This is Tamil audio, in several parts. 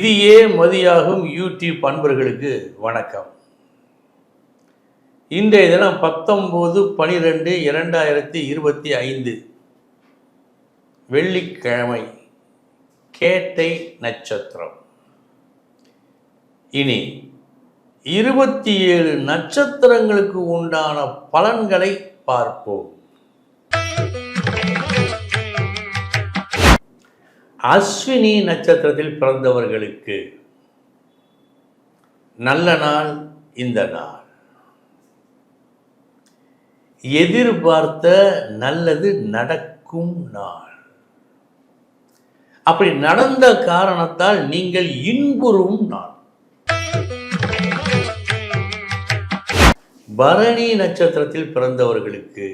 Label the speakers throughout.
Speaker 1: விதியே மதியாகும் யூடியூப் அன்பர்களுக்கு வணக்கம். இன்றைய தினம் பத்தொம்போது பனிரெண்டு இரண்டாயிரத்தி இருபத்தி ஐந்து. வெள்ளிக்கிழமை கேட்டை நட்சத்திரம். இனி இருபத்தி ஏழு நட்சத்திரங்களுக்கு உண்டான பலன்களை பார்ப்போம். அஸ்வினி நட்சத்திரத்தில் பிறந்தவர்களுக்கு நல்ல நாள் இந்த நாள். எதிர்பார்த்த நல்லது நடக்கும் நாள். அப்படி நடந்த காரணத்தால் நீங்கள் இன்புறும் நாள். பரணி நட்சத்திரத்தில் பிறந்தவர்களுக்கு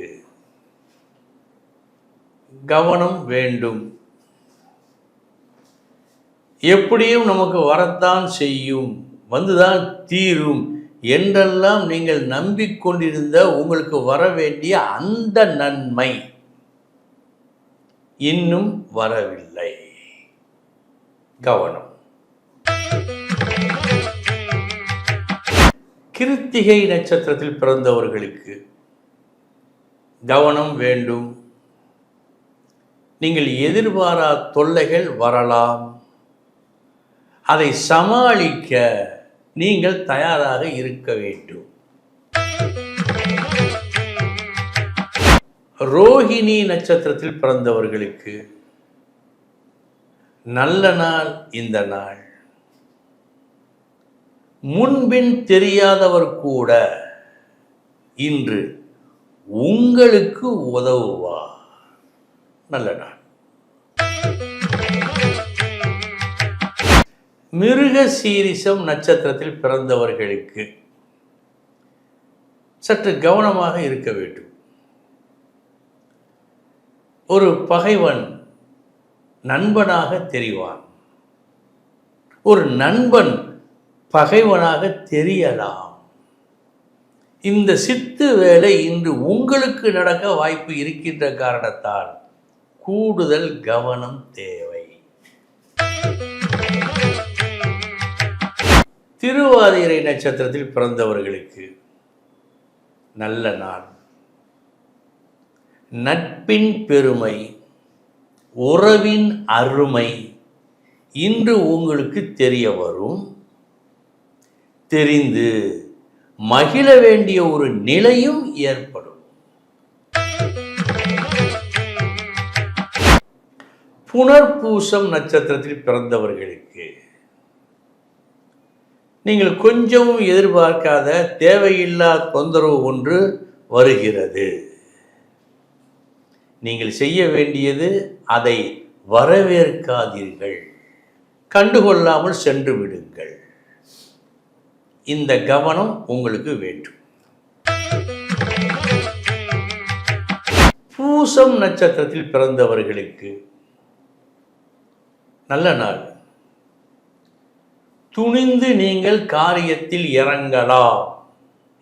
Speaker 1: கவனம் வேண்டும். எப்படியும் நமக்கு வரத்தான் செய்யும் வந்துதான் தீரும் என்றெல்லாம் நீங்கள் நம்பிக்கொண்டிருந்த உங்களுக்கு வர வேண்டிய அந்த நன்மை இன்னும் வரவில்லை. கவனம். கிருத்திகை நட்சத்திரத்தில் பிறந்தவர்களுக்கு கவனம் வேண்டும். நீங்கள் எதிர்பாரா தொல்லைகள் வரலாம். அதை சமாளிக்க நீங்கள் தயாராக இருக்க வேண்டும். ரோஹிணி நட்சத்திரத்தில் பிறந்தவர்களுக்கு நல்ல நாள் இந்த நாள். முன்பின் தெரியாதவர் கூட இன்று உங்களுக்கு உதவுவா நல்ல நாள். மிருக சீரிசம் நட்சத்திரத்தில் பிறந்தவர்களுக்கு சற்று கவனமாக இருக்க வேண்டும். ஒரு பகைவன் நண்பனாக தெரிவான். ஒரு நண்பன் பகைவனாக தெரியலாம். இந்த சித்து வேலை இன்று உங்களுக்கு நடக்க வாய்ப்பு இருக்கின்ற காரணத்தால் கூடுதல் கவனம் தேவை. திருவாதிரை நட்சத்திரத்தில் பிறந்தவர்களுக்கு நல்ல நாள். நட்பின் பெருமை உறவின் அருமை இன்று உங்களுக்கு தெரிய வரும். தெரிந்து மகிழ வேண்டிய ஒரு நிலையும் ஏற்படும். புனர்பூசம் நட்சத்திரத்தில் பிறந்தவர்களுக்கு நீங்கள் கொஞ்சமும் எதிர்பார்க்காத தேவையில்லா தொந்தரவு ஒன்று வருகிறது. நீங்கள் செய்ய வேண்டியது அதை வரவேற்காதீர்கள். கண்டுகொள்ளாமல் சென்று விடுங்கள். இந்த கவனம் உங்களுக்கு வேண்டும். பூசம் நட்சத்திரத்தில் பிறந்தவர்களுக்கு நல்ல நாள். துணிந்து நீங்கள் காரியத்தில் இறங்கலாம்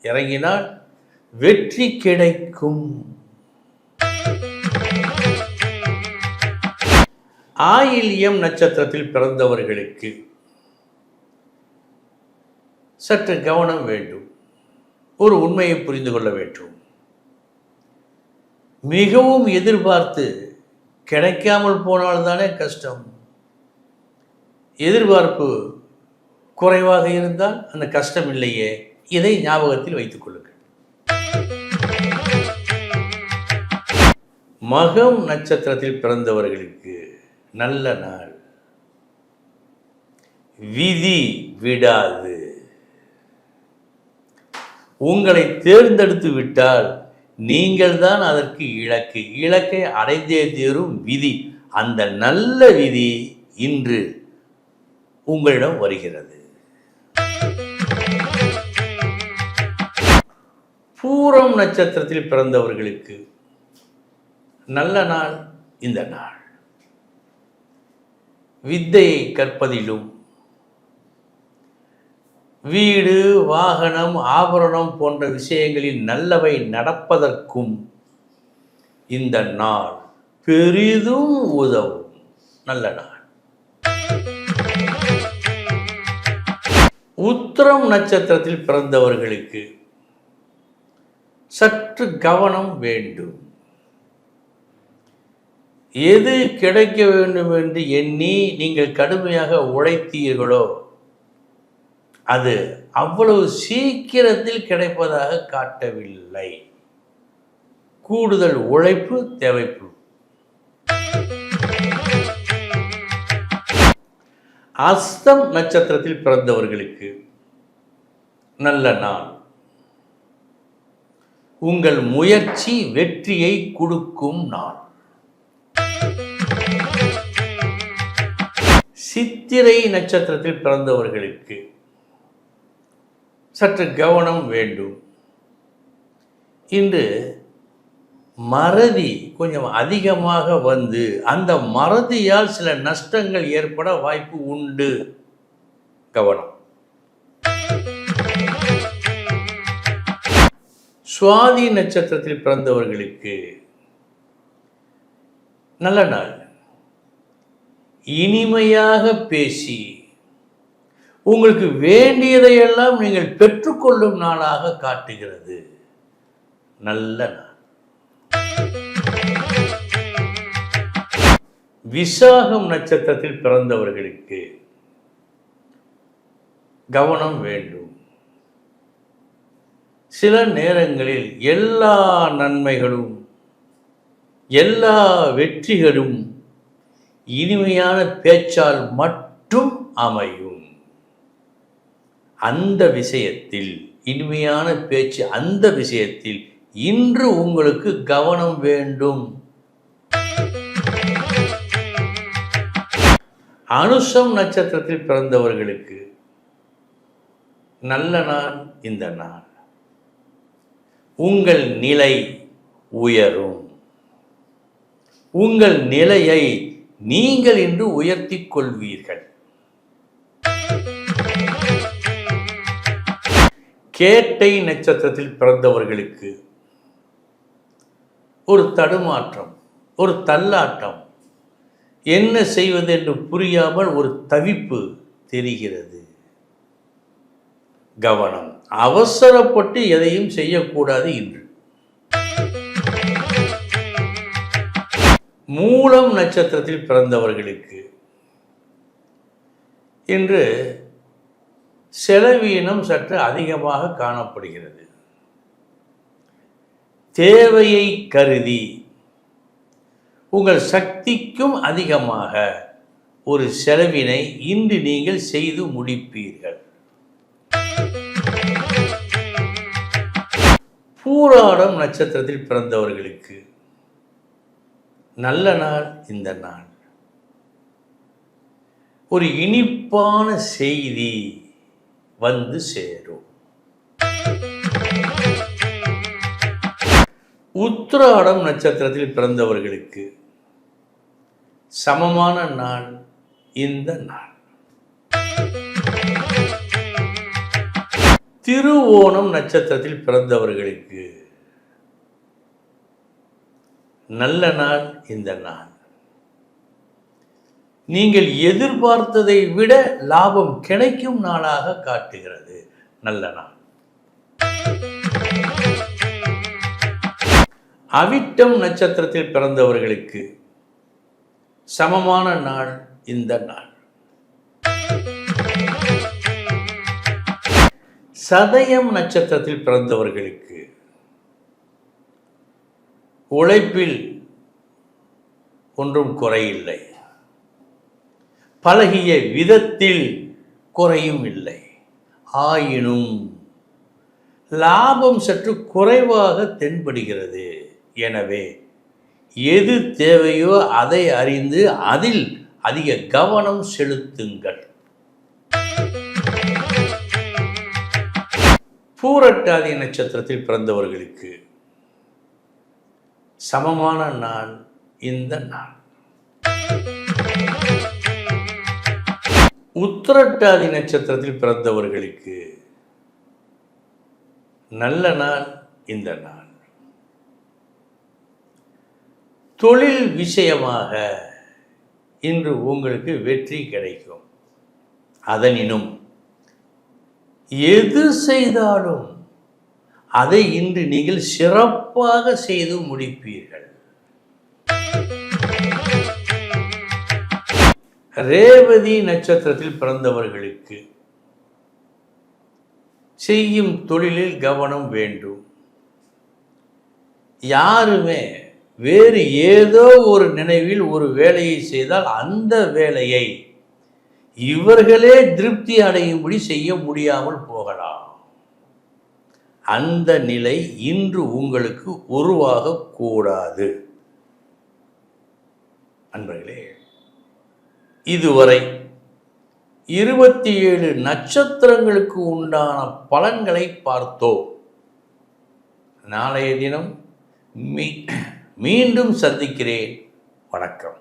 Speaker 1: இறங்கினால் வெற்றி கிடைக்கும். ஆயில்யம் நட்சத்திரத்தில் பிறந்தவர்களுக்கு சற்று கவனம் வேண்டும். ஒரு உண்மையை புரிந்து கொள்ள வேண்டும். மிகவும் எதிர்பார்த்து கிடைக்காமல் போனால்தானே கஷ்டம். எதிர்பார்ப்பு குறைவாக இருந்தால் அந்த கஷ்டம் இல்லையே இதை ஞாபகத்தில் வைத்துக் கொள்ளுங்கள். மகம் நட்சத்திரத்தில் பிறந்தவர்களுக்கு நல்ல நாள். விதி விடாது. உங்களை தேர்ந்தெடுத்து விட்டால் நீங்கள் தான் அதற்கு இலக்கு. இலக்கை அடைந்தே தீரும் விதி. அந்த நல்ல விதி இன்று உங்களிடம் வருகிறது. பூரம் நட்சத்திரத்தில் பிறந்தவர்களுக்கு நல்ல நாள் இந்த நாள். வித்தையை கற்பதிலும் வீடு வாகனம் ஆபரணம் போன்ற விஷயங்களில் நல்லவை நடப்பதற்கும் இந்த நாள் பெரிதும் உதவும். நல்ல நாள். உத்திரம் நட்சத்திரத்தில் பிறந்தவர்களுக்கு சற்று கவனம் வேண்டும். எது கிடைக்க வேண்டும் என்று எண்ணி நீங்கள் கடுமையாக உழைத்தீர்களோ அது அவ்வளவு சீக்கிரத்தில் கிடைப்பதாக காட்டவில்லை. கூடுதல் உழைப்பு தேவைப்படும். அஸ்தம் நட்சத்திரத்தில் பிறந்தவர்களுக்கு நல்ல நாள். உங்கள் முயற்சி வெற்றியை கொடுக்கும் நாள். சித்திரை நட்சத்திரத்தில் பிறந்தவர்களுக்கு சற்று கவனம் வேண்டும். இன்று மறதி கொஞ்சம் அதிகமாக வந்து அந்த மறதியால் சில நஷ்டங்கள் ஏற்பட வாய்ப்பு உண்டு. கவனம். சுவாதி நட்சத்திரத்தில் பிறந்தவர்களுக்கு நல்ல நாள். இனிமையாக பேசி உங்களுக்கு வேண்டியதையெல்லாம் நீங்கள் பெற்றுக்கொள்ளும் நாளாக காட்டுகிறது. நல்ல நாள். விசாகம் நட்சத்திரத்தில் பிறந்தவர்களுக்கு கவனம் வேண்டும். சில நேரங்களில் எல்லா நன்மைகளும் எல்லா வெற்றிகளும் இனிமையான பேச்சால் மட்டும் அமையும். அந்த விஷயத்தில் இனிமையான பேச்சு அந்த விஷயத்தில் இன்று உங்களுக்கு கவனம் வேண்டும். அனுஷம் நட்சத்திரத்தில் பிறந்தவர்களுக்கு நல்ல நாள் இந்த நாள். உங்கள் நிலை உயரும். உங்கள் நிலையை நீங்கள் இன்று உயர்த்திக் கொள்வீர்கள். கேட்டை நட்சத்திரத்தில் பிறந்தவர்களுக்கு ஒரு தடுமாற்றம் ஒரு தள்ளாட்டம். என்ன செய்வது என்று புரியாமல் ஒரு தவிப்பு தெரிகிறது. கவனம். அவசரப்பட்டு எதையும் செய்யக்கூடாது இன்று. மூலம் நட்சத்திரத்தில் பிறந்தவர்களுக்கு இன்று செலவீனம் சற்று அதிகமாக காணப்படுகிறது. தேவையை கருதி உங்கள் சக்திக்கும் அதிகமாக ஒரு செலவினை இன்று நீங்கள் செய்து முடிப்பீர்கள். பூராடம் நட்சத்திரத்தில் பிறந்தவர்களுக்கு நல்ல நாள் இந்த நாள். ஒரு இனிப்பான செய்தி வந்து சேரும். உத்திராடம் நட்சத்திரத்தில் பிறந்தவர்களுக்கு சமமான நாள் இந்த நாள். திருவோணம் நட்சத்திரத்தில் பிறந்தவர்களுக்கு நல்ல நாள் இந்த நாள். நீங்கள் எதிர்பார்த்ததை விட லாபம் கிடைக்கும் நாளாக காட்டுகிறது. நல்ல நாள். அவிட்டம் நட்சத்திரத்தில் பிறந்தவர்களுக்கு சமமான நாள் இந்த நாள். சதயம் நட்சத்திரத்தில் பிறந்தவர்களுக்கு உழைப்பில் ஒன்றும் குறையில்லை. பழகிய விதத்தில் குறையும் இல்லை. ஆயினும் லாபம் சற்று குறைவாக தென்படுகிறது. எனவே எது தேவையோ அதை அறிந்து அதில் அதிக கவனம் செலுத்துங்கள். பூரட்டாதி நட்சத்திரத்தில் பிறந்தவர்களுக்கு சமமான நாள் இந்த நாள் உத்திரட்டாதி நட்சத்திரத்தில் பிறந்தவர்களுக்கு நல்ல நாள் இந்த நாள் தொழில் விஷயமாக இன்று உங்களுக்கு வெற்றி கிடைக்கும். அதனினும் எது செய்தாலும் அதை இன்று நீங்கள் சிறப்பாக செய்து முடிப்பீர்கள். ரேவதி நட்சத்திரத்தில் பிறந்தவர்களுக்கு செய்யும் தொழிலில் கவனம் வேண்டும். யாருமே வேறு ஏதோ ஒரு நினைவில் ஒரு வேலையை செய்தால் அந்த வேலையை இவர்களே திருப்தி அடையும்படி செய்ய முடியாமல் போகலாம். அந்த நிலை இன்று உங்களுக்கு உருவாகக்கூடாது அன்பர்களே இதுவரை இருபத்தி ஏழு நட்சத்திரங்களுக்கு உண்டான பலன்களை பார்த்தோம். நாளைய தினம் மீ மீண்டும் சந்திக்கிறேன். வணக்கம்.